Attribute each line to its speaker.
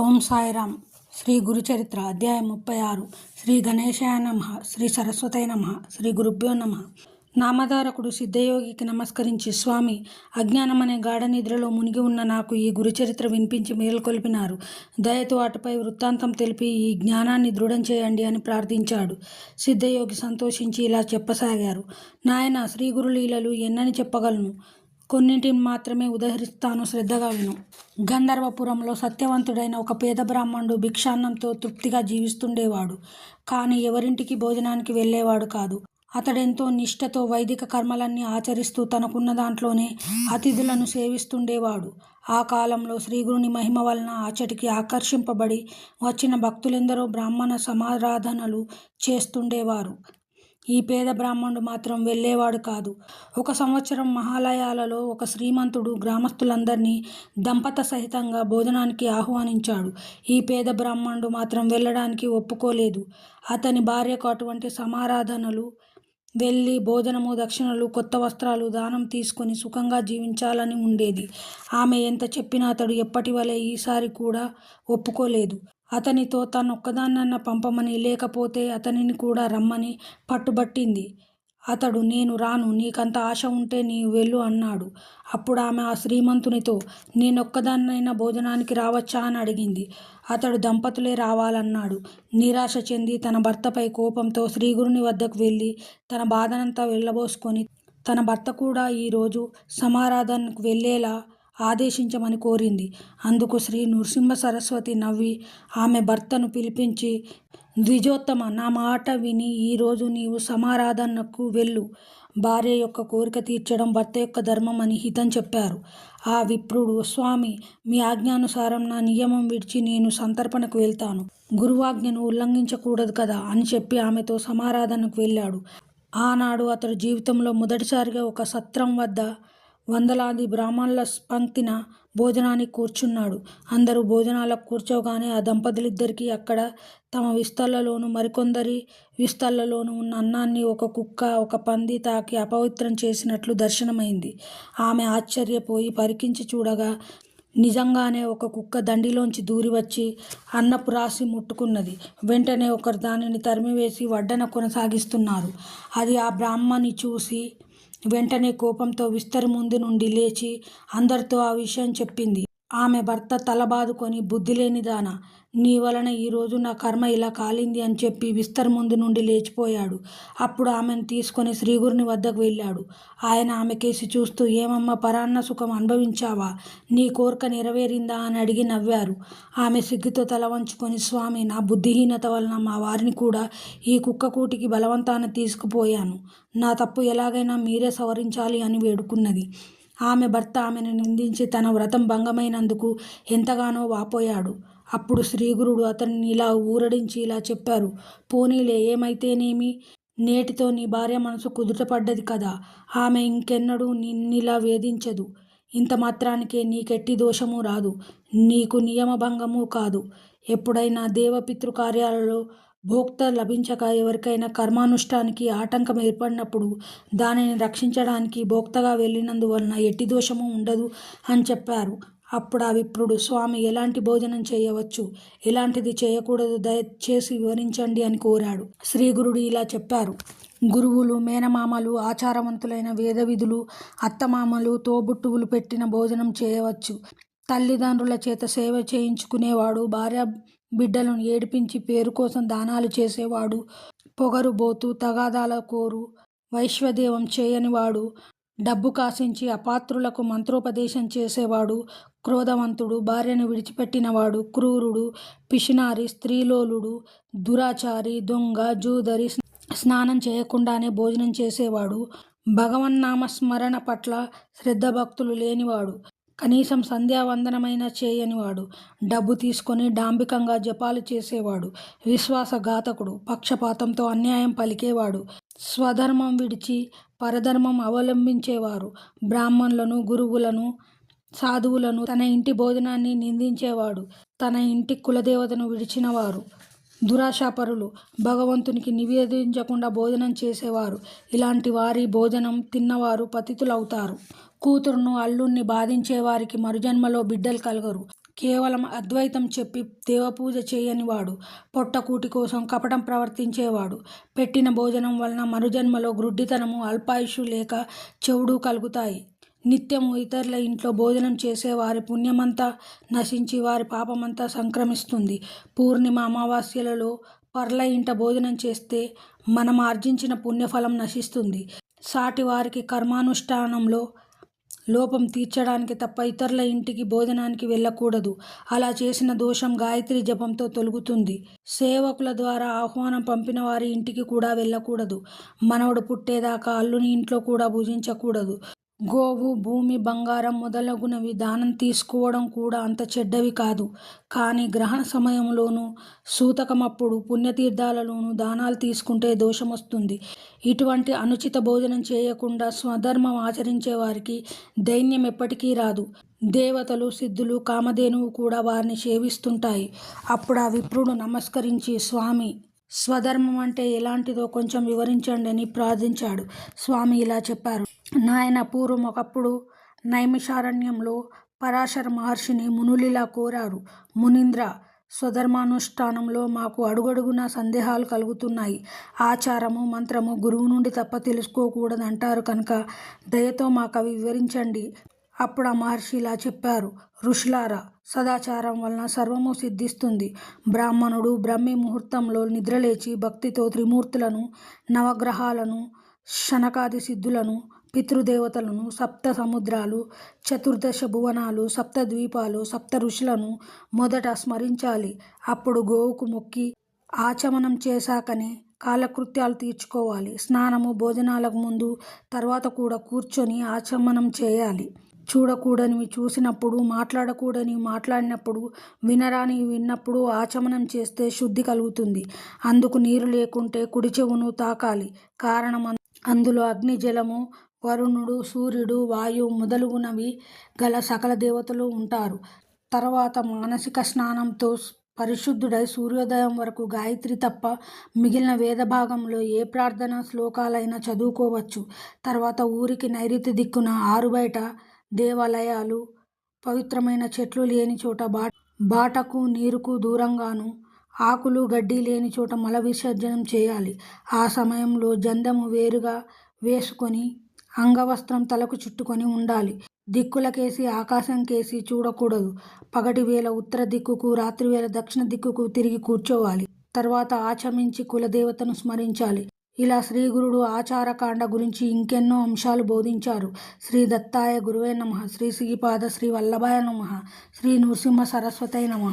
Speaker 1: ఓం సాయిరామ్. శ్రీ గురుచరిత్ర అధ్యాయం ముప్పై ఆరు. శ్రీ గణేశాయ నమ. శ్రీ సరస్వతయ నమ. శ్రీ గురుభ్యో నమ. నామధారకుడు సిద్ధయోగికి నమస్కరించి స్వామి అజ్ఞానం అనే గాఢ నిద్రలో మునిగి ఉన్న నాకు ఈ గురుచరిత్ర వినిపించి మేల్కొల్పినారు. దయతో అటుపై వృత్తాంతం తెలిపి ఈ జ్ఞానాన్ని దృఢం చేయండి అని ప్రార్థించాడు. సిద్ధయోగి సంతోషించి ఇలా చెప్పసాగారు. నాయన శ్రీ గురులీలలు ఎన్నని చెప్పగలను? కొన్నింటిని మాత్రమే ఉదహరిస్తాను శ్రద్ధగా విను. గంధర్వపురంలో సత్యవంతుడైన ఒక పేద బ్రాహ్మణుడు భిక్షాన్నంతో తృప్తిగా జీవిస్తుండేవాడు. కానీ ఎవరింటికి భోజనానికి వెళ్ళేవాడు కాదు. అతడెంతో నిష్ఠతో వైదిక కర్మలన్నీ ఆచరిస్తూ తనకున్న దాంట్లోనే అతిథులను సేవిస్తుండేవాడు. ఆ కాలంలో శ్రీగురుని మహిమ వలన అచటికి ఆకర్షింపబడి వచ్చిన భక్తులెందరో బ్రాహ్మణ సమారాధనలు చేస్తుండేవారు. ఈ పేద బ్రాహ్మణుడు మాత్రం వెళ్ళేవాడు కాదు. ఒక సంవత్సరం మహాలయాలలో ఒక శ్రీమంతుడు గ్రామస్తులందరినీ దంపత సహితంగా భోజనానికి ఆహ్వానించాడు. ఈ పేద బ్రాహ్మణుడు మాత్రం వెళ్ళడానికి ఒప్పుకోలేదు. అతని భార్యకు అటువంటి సమారాధనలు వెళ్ళి భోజనము దక్షిణలు కొత్త వస్త్రాలు దానం తీసుకొని సుఖంగా జీవించాలని ఉండేది. ఆమె ఎంత చెప్పినా అతడు ఎప్పటి వలె ఈసారి కూడా ఒప్పుకోలేదు. అతనితో తనొక్కదాన్నన్న పంపమని లేకపోతే అతనిని కూడా రమ్మని పట్టుబట్టింది. అతడు నేను రాను నీకంత ఆశ ఉంటే నీవు వెళ్ళు అన్నాడు. అప్పుడు ఆమె ఆ శ్రీమంతునితో నేనొక్కదాన్నైనా భోజనానికి రావచ్చా? అని అడిగింది. అతడు దంపతులే రావాలన్నాడు. నిరాశ చెంది తన భర్తపై కోపంతో శ్రీగురుని వద్దకు వెళ్ళి తన బాధనంతా వెళ్ళబోసుకొని తన భర్త కూడా ఈరోజు సమారాధనకు వెళ్ళేలా ఆదేశించమని కోరింది. అందుకు శ్రీ నృసింహ సరస్వతి నవ్వి ఆమె భర్తను పిలిపించి ద్విజోత్తమ నా మాట విని ఈరోజు నీవు సమారాధనకు వెళ్ళు. భార్య యొక్క కోరిక తీర్చడం భర్త యొక్క ధర్మం అని హితం చెప్పారు. ఆ విప్రుడు స్వామి మీ ఆజ్ఞానుసారం నా నియమం విడిచి నేను సంతర్పణకు వెళ్తాను. గురువాజ్ఞను ఉల్లంఘించకూడదు కదా అని చెప్పి ఆమెతో సమారాధనకు వెళ్ళాడు. ఆనాడు అతడు జీవితంలో మొదటిసారిగా ఒక సత్రం వద్ద వందలాది బ్రాహ్మణుల పంక్తిన భోజనానికి కూర్చున్నాడు. అందరూ భోజనాలకు కూర్చోగానే ఆ దంపతులిద్దరికీ అక్కడ తమ విస్తళ్ళలోను మరికొందరి విస్తళ్ళలోను ఉన్న అన్నాన్ని ఒక కుక్క ఒక పంది తాకి అపవిత్రం చేసినట్లు దర్శనమైంది. ఆమె ఆశ్చర్యపోయి పరికించి చూడగా నిజంగానే ఒక కుక్క దండిలోంచి దూరి వచ్చి అన్నపు రాసి ముట్టుకున్నది. వెంటనే ఒకరు దానిని తరిమివేసి వడ్డన కొనసాగిస్తున్నారు. అది ఆ బ్రాహ్మణి చూసి వెంటనే కోపంతో విస్తరి ముందు నుండి లేచి అందరితో ఆ విషయం చెప్పింది. ఆమె భర్త తలబాదుకొని బుద్ధిలేనిదానా బుద్ధి నీ వలన ఈరోజు నా కర్మ ఇలా కాలింది అని చెప్పి విస్తర్ ముందు నుండి లేచిపోయాడు. అప్పుడు ఆమెను తీసుకొని శ్రీగురుని వద్దకు వెళ్ళాడు. ఆయన ఆమె కేసి చూస్తూ ఏమమ్మ పరాన్న సుఖం అనుభవించావా? నీ కోరిక నెరవేరిందా? అని అడిగి నవ్వారు. ఆమె సిగ్గుతో తల వంచుకొని స్వామి నా బుద్ధిహీనత వలన మా వారిని కూడా ఈ కుక్క కూటికి బలవంతాన తీసుకుపోయాను. నా తప్పు ఎలాగైనా మీరే సవరించాలి అని వేడుకున్నది. ఆమె భర్త ఆమెను నిందించి తన వ్రతం భంగమైనందుకు ఎంతగానో వాపోయాడు. అప్పుడు శ్రీగురుడు అతన్ని ఇలా ఊరడించి ఇలా చెప్పారు. పోనీలే ఏమైతేనేమి? నేటితో నీ భార్య మనసు కుదుటపడ్డది కదా. ఆమె ఇంకెన్నడూ నిన్నిలా వేధించదు. ఇంత మాత్రానికే నీకెట్టి దోషము రాదు. నీకు నియమభంగము కాదు. ఎప్పుడైనా దేవపితృ కార్యాలలో భోక్త లభించక ఎవరికైనా కర్మానుష్ఠానికి ఆటంకం ఏర్పడినప్పుడు దానిని రక్షించడానికి భోక్తగా వెళ్ళినందువలన ఎట్టి దోషము ఉండదు అని చెప్పారు. అప్పుడు ఆ విప్రుడు స్వామి ఎలాంటి భోజనం చేయవచ్చు? ఎలాంటిది చేయకూడదు? దయచేసి వివరించండి అని కోరాడు. శ్రీ గురుడు ఇలా చెప్పారు. గురువులు మేనమామలు ఆచారవంతులైన వేదవిధులు అత్తమామలు తోబుట్టువులు పెట్టిన భోజనం చేయవచ్చు. తల్లిదండ్రుల చేత సేవ చేయించుకునేవాడు భార్య బిడ్డలను ఏడిపించి పేరు కోసం దానాలు చేసేవాడు. పొగరుబోతు తగాదాల కోరు వైశ్వదేవం చేయనివాడు. డబ్బు కాసించి అపాత్రులకు మంత్రోపదేశం చేసేవాడు. క్రోధవంతుడు భార్యను విడిచిపెట్టినవాడు. క్రూరుడు పిషినారి స్త్రీలోలుడు దురాచారి దొంగ జూదరి స్నానం చేయకుండానే భోజనం చేసేవాడు. భగవన్నామ స్మరణ పట్ల శ్రద్ధ భక్తులు లేనివాడు. కనీసం సంధ్యావందనమైనా చేయనివాడు. డబ్బు తీసుకొని డాంబికంగా జపాలు చేసేవాడు. విశ్వాసఘాతకుడు పక్షపాతంతో అన్యాయం పలికేవాడు. స్వధర్మం విడిచి పరధర్మం అవలంబించేవారు. బ్రాహ్మణులను గురువులను సాధువులను తన ఇంటి భోజనాన్ని నిందించేవాడు. తన ఇంటి కులదేవతను విడిచినవారు. దురాశాపరులు భగవంతునికి నివేదించకుండా భోజనం చేసేవారు. ఇలాంటి వారి భోజనం తిన్నవారు పతితులవుతారు. కూతురును అల్లుణ్ణి బాధించే వారికి మరుజన్మలో బిడ్డలు కలగరు. కేవలం అద్వైతం చెప్పి దేవపూజ చేయనివాడు పొట్టకూటి కోసం కపటం ప్రవర్తించేవాడు పెట్టిన భోజనం వలన మరుజన్మలో గ్రుడ్డితనము అల్పాయుషు లేక చెవుడు కలుగుతాయి. నిత్యము ఇతరుల ఇంట్లో భోజనం చేసే వారి పుణ్యమంతా నశించి వారి పాపమంతా సంక్రమిస్తుంది. పూర్ణిమ అమావాస్యలలో పర్ల ఇంట భోజనం చేస్తే మనం ఆర్జించిన పుణ్యఫలం నశిస్తుంది. సాటి వారికి కర్మానుష్ఠానంలో లోపం తీర్చడానికి తప్ప ఇతరుల ఇంటికి భోజనానికి వెళ్ళకూడదు. అలా చేసిన దోషం గాయత్రి జపంతో తొలుగుతుంది. సేవకుల ద్వారా ఆహ్వానం పంపిన వారి ఇంటికి కూడా వెళ్ళకూడదు. మనవడు పుట్టేదాకా అల్లుని ఇంట్లో కూడా భుజించకూడదు. గోవు భూమి బంగారం మొదలగునవి దానం తీసుకోవడం కూడా అంత చెడ్డవి కాదు. కానీ గ్రహణ సమయంలోనూ సూతకమప్పుడు పుణ్యతీర్థాలలోనూ దానాలు తీసుకుంటే దోషం వస్తుంది ఇటువంటి అనుచిత భోజనం చేయకుండా స్వధర్మం ఆచరించే వారికి దైన్యం ఎప్పటికీ రాదు. దేవతలు సిద్ధులు కామధేనువు కూడా వారిని సేవిస్తుంటాయి. అప్పుడు ఆ విప్రుడు నమస్కరించి స్వామి స్వధర్మం అంటే ఎలాంటిదో కొంచెం వివరించండి అని ప్రార్థించాడు. స్వామి ఇలా చెప్పారు. నాయన పూర్వం ఒకప్పుడు నైమిషారణ్యంలో పరాశర మహర్షిని మునులిలా కోరారు. మునీంద్ర స్వధర్మానుష్ఠానంలో మాకు అడుగడుగున సందేహాలు కలుగుతున్నాయి. ఆచారము మంత్రము గురువు నుండి తప్ప తెలుసుకోకూడదంటారు కనుక దయతో మాకు అవి వివరించండి. అప్పుడు ఆ మహర్షి ఇలా చెప్పారు ఋషులారా సదాచారం వలన సర్వము సిద్ధిస్తుంది. బ్రాహ్మణుడు బ్రహ్మి ముహూర్తంలో నిద్రలేచి భక్తితో త్రిమూర్తులను నవగ్రహాలను శనకాది సిద్ధులను పితృదేవతలను సప్త సముద్రాలు చతుర్దశ భువనాలు సప్త ద్వీపాలు సప్త ఋషులను మొదట స్మరించాలి. అప్పుడు గోవుకు మొక్కి ఆచమనం చేశాకనే కాలకృత్యాలు తీర్చుకోవాలి. స్నానము భోజనాలకు ముందు తర్వాత కూడా కూర్చొని ఆచమనం చేయాలి. చూడకూడనివి చూసినప్పుడు మాట్లాడకూడని మాట్లాడినప్పుడు వినరాని విన్నప్పుడు ఆచమనం చేస్తే శుద్ధి కలుగుతుంది. అందుకు నీరు లేకుంటే కుడి చెవును తాకాలి. కారణం అందులో అగ్ని జలము వరుణుడు సూర్యుడు వాయువు మొదలుగునవి గల సకల దేవతలు ఉంటారు. తర్వాత మానసిక స్నానంతో పరిశుద్ధుడై సూర్యోదయం వరకు గాయత్రి తప్ప మిగిలిన వేద భాగంలో ఏ ప్రార్థన శ్లోకాలైనా చదువుకోవచ్చు. తర్వాత ఊరికి నైరుతి దిక్కున ఆరుబయట దేవాలయాలు పవిత్రమైన చెట్లు లేని చోట బా బాటకు నీరుకు దూరంగాను ఆకులు గడ్డి లేని చోట మల విసర్జనం చేయాలి. ఆ సమయంలో జందము వేరుగా వేసుకొని అంగవస్త్రం తలకు చుట్టుకొని ఉండాలి. దిక్కులకేసి ఆకాశం కేసి చూడకూడదు. పగటి వేళ ఉత్తర దిక్కుకు రాత్రి వేళ దక్షిణ దిక్కుకు తిరిగి కూర్చోవాలి. తర్వాత ఆచమించి కులదేవతను స్మరించాలి. ఇలా శ్రీ గురుడు ఆచారకాండ గురించి ఇంకెన్నో అంశాలు బోధించారు. శ్రీ దత్తాయ గురువే నమ. శ్రీ శ్రీపాద శ్రీ వల్లభాయ నమ. శ్రీ నృసింహ సరస్వతయ నమ.